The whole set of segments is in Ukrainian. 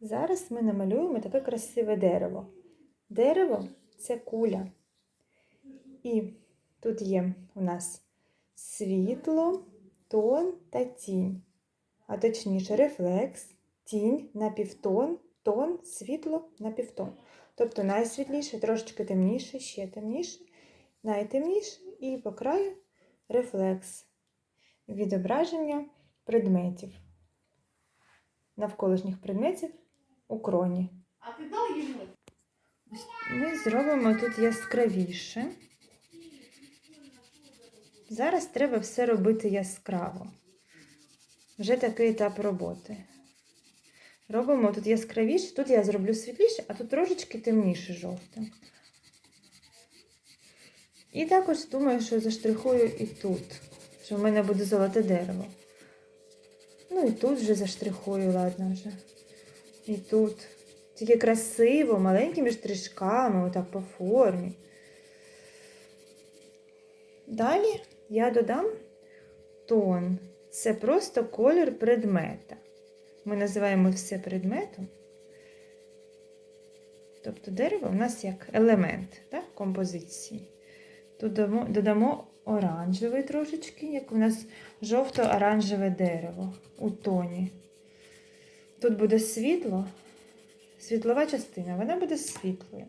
Зараз ми намалюємо таке красиве дерево. Дерево це куля. І тут є у нас світло, тон та тінь. А точніше, рефлекс, тінь на півтон, тон, світло на півтон. Тобто найсвітліше, трошечки темніше, ще темніше, найтемніше і по краю рефлекс. Відображення предметів. Навколишніх предметів у кроні. А ти дав йому? Ми зробимо тут яскравіше. Зараз треба все робити яскраво. Вже такий етап роботи. Робимо тут яскравіше, тут я зроблю світліше, а тут трошечки темніше жовтим. І також думаю, що заштрихую і тут, що в мене буде золоте дерево. Ну і тут вже заштрихую, ладно вже. І тут. Тільки красиво, маленькими штришками, отак по формі. Далі я додам тон. Це просто колір предмета. Ми називаємо все предметом. Тобто дерево у нас як елемент так, композиції. Тут додамо, додамо оранжевий трошечки, як у нас жовто-оранжеве дерево у тоні. Тут буде світло, світлова частина, вона буде світлою.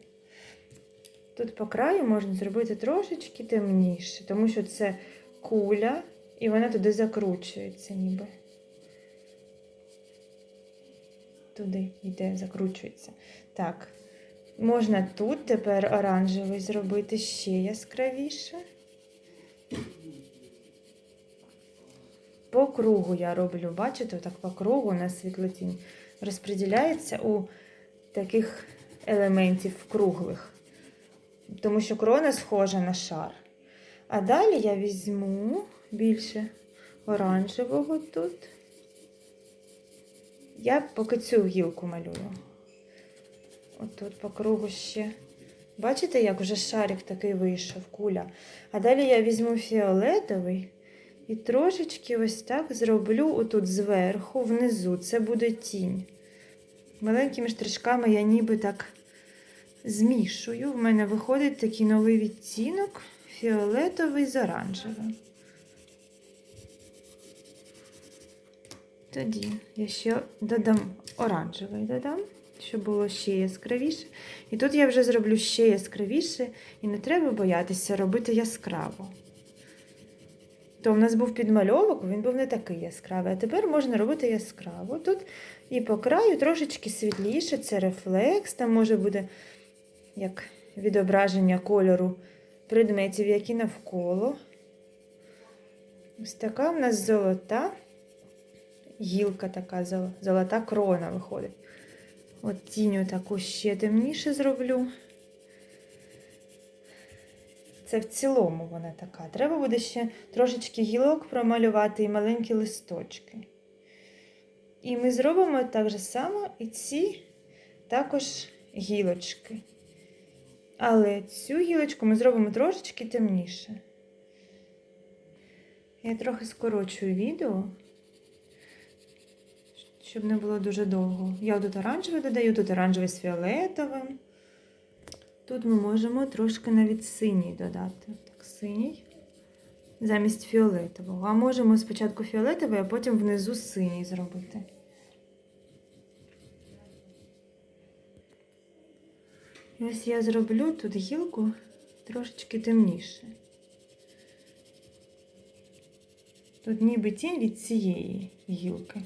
Тут по краю можна зробити трошечки темніше, тому що це куля, і вона туди закручується ніби. Туди йде, закручується. Так, можна тут тепер оранжевий зробити ще яскравіше. По кругу я роблю, бачите, так по кругу на світлотінь розподіляється у таких елементів круглих, тому що крона схожа на шар. А далі я візьму більше оранжевого тут. Я поки цю гілку малюю. Отут по кругу ще. Бачите, як вже шарик такий вийшов, куля. А далі я візьму фіолетовий і трошечки ось так зроблю отут зверху, внизу. Це буде тінь. Маленькими штришками я ніби так змішую. В мене виходить такий новий відтінок фіолетовий з оранжевим. Тоді я ще додам оранжевий додам, щоб було ще яскравіше. І тут я вже зроблю ще яскравіше, і не треба боятися робити яскраво. То в нас був підмальовок, він був не такий яскравий. А тепер можна робити яскраво. Тут і по краю трошечки світліше, це рефлекс, там може бути як відображення кольору предметів, які навколо. Ось така в нас золота гілка така, золота крона виходить. От тіню таку ще темніше зроблю. Це в цілому вона така. Треба буде ще трошечки гілок промалювати і маленькі листочки. І ми зробимо так же само і ці також гілочки. Але цю гілочку ми зробимо трошечки темніше. Я трохи скорочую відео, щоб не було дуже довго. Я тут оранжевий додаю, тут оранжевий з фіолетовим. Тут ми можемо трошки навіть синій додати. Так, синій замість фіолетового. А можемо спочатку фіолетовий, а потім внизу синій зробити. І ось я зроблю тут гілку трошечки темніше. Тут ніби тінь від цієї гілки.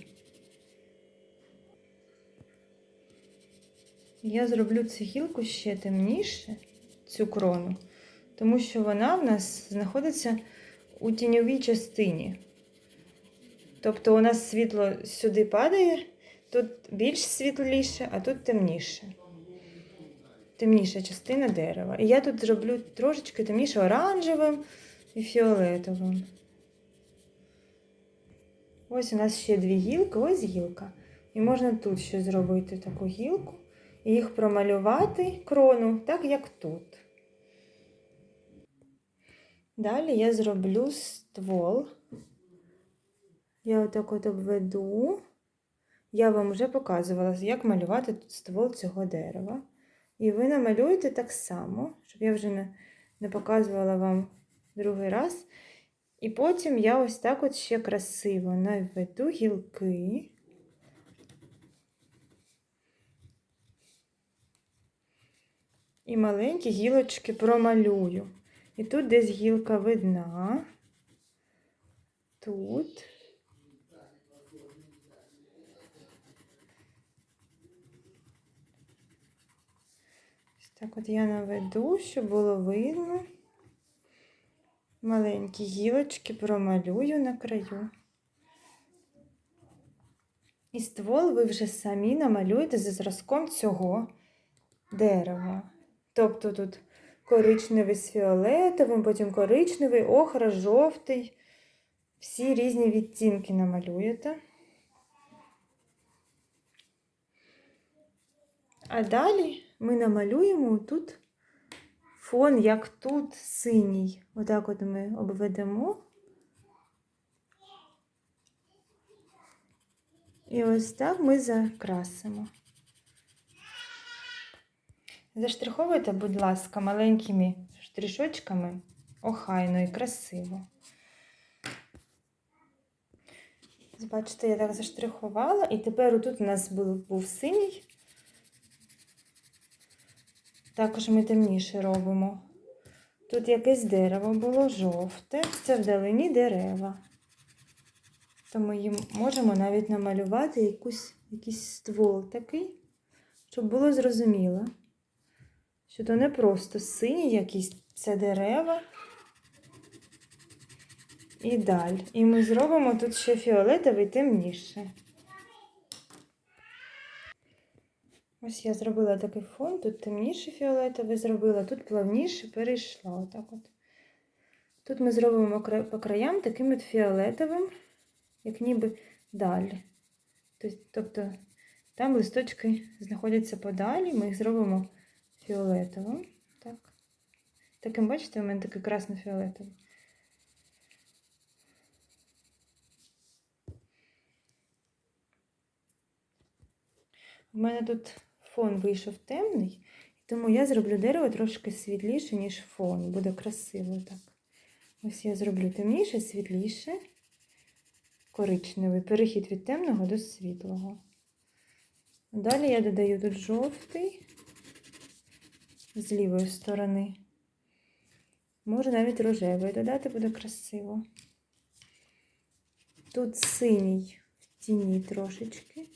Я зроблю цю гілку ще темніше, цю крону, тому що вона в нас знаходиться у тіньовій частині. Тобто у нас світло сюди падає, тут більш світліше, а тут темніше. Темніша частина дерева. І я тут зроблю трошечки темніше оранжевим і фіолетовим. Ось у нас ще дві гілки, ось гілка. І можна тут ще зробити таку гілку їх промалювати крону, так як тут. Далі я зроблю ствол. Я отак от обведу я вам вже показувала, як малювати ствол цього дерева. І ви намалюєте так само, щоб я вже не, не показувала вам другий раз. І потім я ось так от ще красиво наведу гілки. І маленькі гілочки промалюю. І тут десь гілка видна. Тут. Ось так от я наведу, щоб було видно. Маленькі гілочки промалюю на краю. І ствол ви вже самі намалюєте за зразком цього дерева. Тобто тут коричневий з фіолетовим, потім коричневий, охра, жовтий. Всі різні відтінки намалюєте. А далі ми намалюємо тут фон, як тут синій. Отак от ми обведемо. І ось так ми закрасимо. Заштриховуйте, будь ласка, маленькими штришочками охайно і красиво. Бачите, я так заштрихувала, і тепер тут у нас був, був синій. Також ми темніше робимо. Тут якесь дерево було жовте, це вдалині дерева. То ми їм можемо навіть намалювати якусь, якийсь ствол такий, щоб було зрозуміло, що то не просто сині якісь це дерева і даль. І ми зробимо тут ще фіолетовий темніше. Ось я зробила такий фон, тут темніше фіолетовий зробила, тут плавніше перейшла. Отак от. Тут ми зробимо по краям таким от фіолетовим, як ніби далі. Тобто там листочки знаходяться подалі, ми їх зробимо фіолетовим. Так. Таким, бачите, у мене такий красно-фіолетовий. У мене тут фон вийшов темний, тому я зроблю дерево трошки світліше, ніж фон. Буде красиво так. Ось я зроблю темніше, світліше, коричневий перехід від темного до світлого. Далі я додаю тут жовтий з лівої сторони. Можу навіть рожевий додати, буде красиво. Тут синій в тіні трошечки.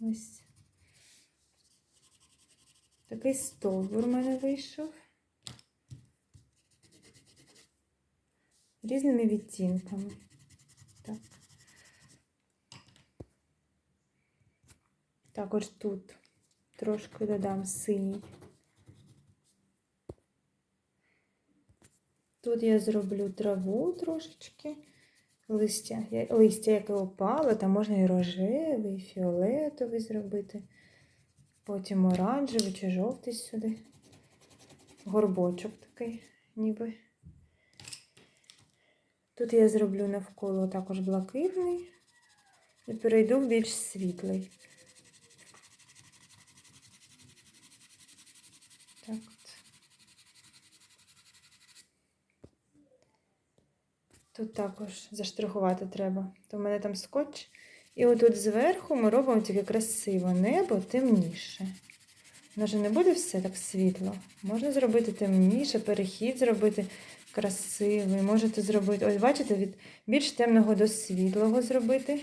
Ось такий стовбур у мене вийшов. Різними відтінками. Так. Також тут трошки додам синій. Тут я зроблю траву трошечки листя, листя, яке опало, там можна і рожевий, і фіолетовий зробити. Потім оранжевий чи жовтий сюди. Горбочок такий, ніби. Тут я зроблю навколо також блакитний і перейду в більш світлий. Так от. Тут також заштрихувати треба. То в мене там скотч. І отут зверху ми робимо тільки красиво небо темніше. Воно ж не буде все так світло. Можна зробити темніше, перехід зробити красивий. Можете зробити, ось, бачите, від більш темного до світлого зробити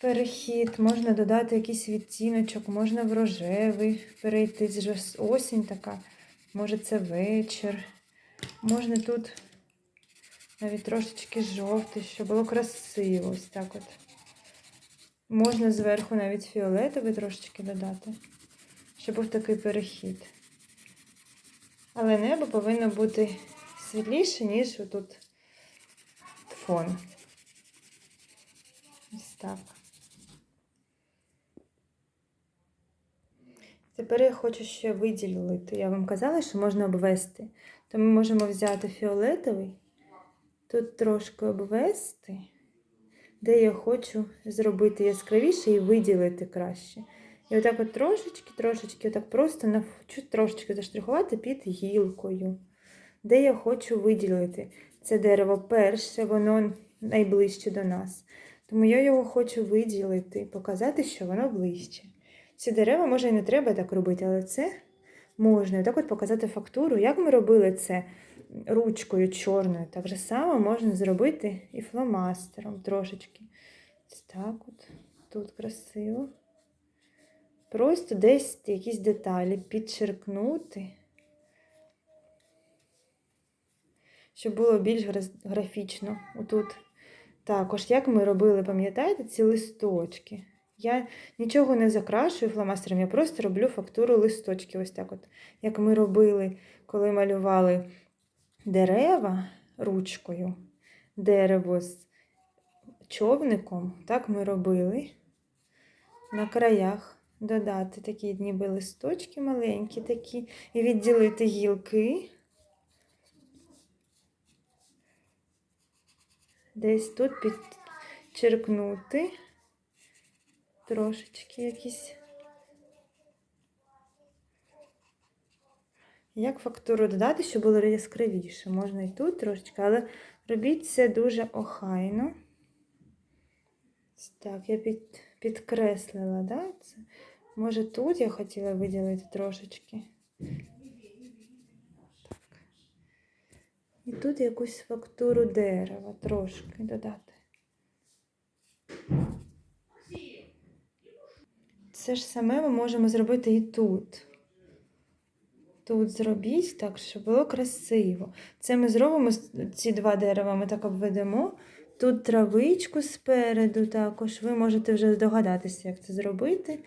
перехід. Можна додати якийсь відтіночок, можна в рожевий перейти. Це ж осінь така, може це вечір. Можна тут навіть трошечки жовтий, щоб було красиво. Ось так от. Можна зверху навіть фіолетовий трошечки додати, щоб був такий перехід. Але небо повинно бути світліше, ніж отут фон. Ось так. Тепер я хочу ще виділити. Я вам казала, що можна обвести. То ми можемо взяти фіолетовий, тут трошки обвести де я хочу зробити яскравіше і виділити краще. І отак от трошечки, трошечки, отак просто на трошечки заштрихувати під гілкою, де я хочу виділити. Це дерево перше, воно найближче до нас. Тому я його хочу виділити, показати, що воно ближче. Ці дерева, може, і не треба так робити, але це можна. І так от показати фактуру. Як ми робили це ручкою чорною, так же само можна зробити і фломастером трошечки. Так от. Тут красиво. Просто десь якісь деталі підчеркнути, щоб було більш графічно. Отут також, як ми робили, пам'ятаєте, ці листочки. Я нічого не закрашую фломастером, я просто роблю фактуру листочки. Ось так от. Як ми робили, коли малювали дерева ручкою, дерево з човником, так ми робили на краях додати такі ніби листочки маленькі такі, і відділити гілки. Десь тут підчеркнути трошечки якісь. Як фактуру додати, щоб було яскравіше? Можна і тут трошечки, але робіть це дуже охайно. Так, я під, підкреслила, да? Це. Може тут я хотіла виділити трошечки. Так. І тут якусь фактуру дерева трошки додати. Це ж саме ми можемо зробити і тут. Тут зробіть так, щоб було красиво. Це ми зробимо ці два дерева, ми так обведемо. Тут травичку спереду також. Ви можете вже здогадатися, як це зробити.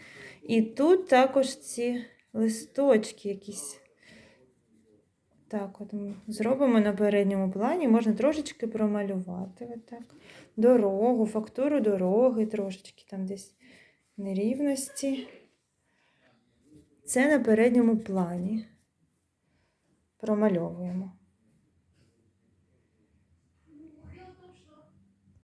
І тут також ці листочки якісь. Так, от зробимо на передньому плані, можна трошечки промалювати. Отак. Дорогу, фактуру дороги, трошечки там десь нерівності. Це на передньому плані. Промальовуємо.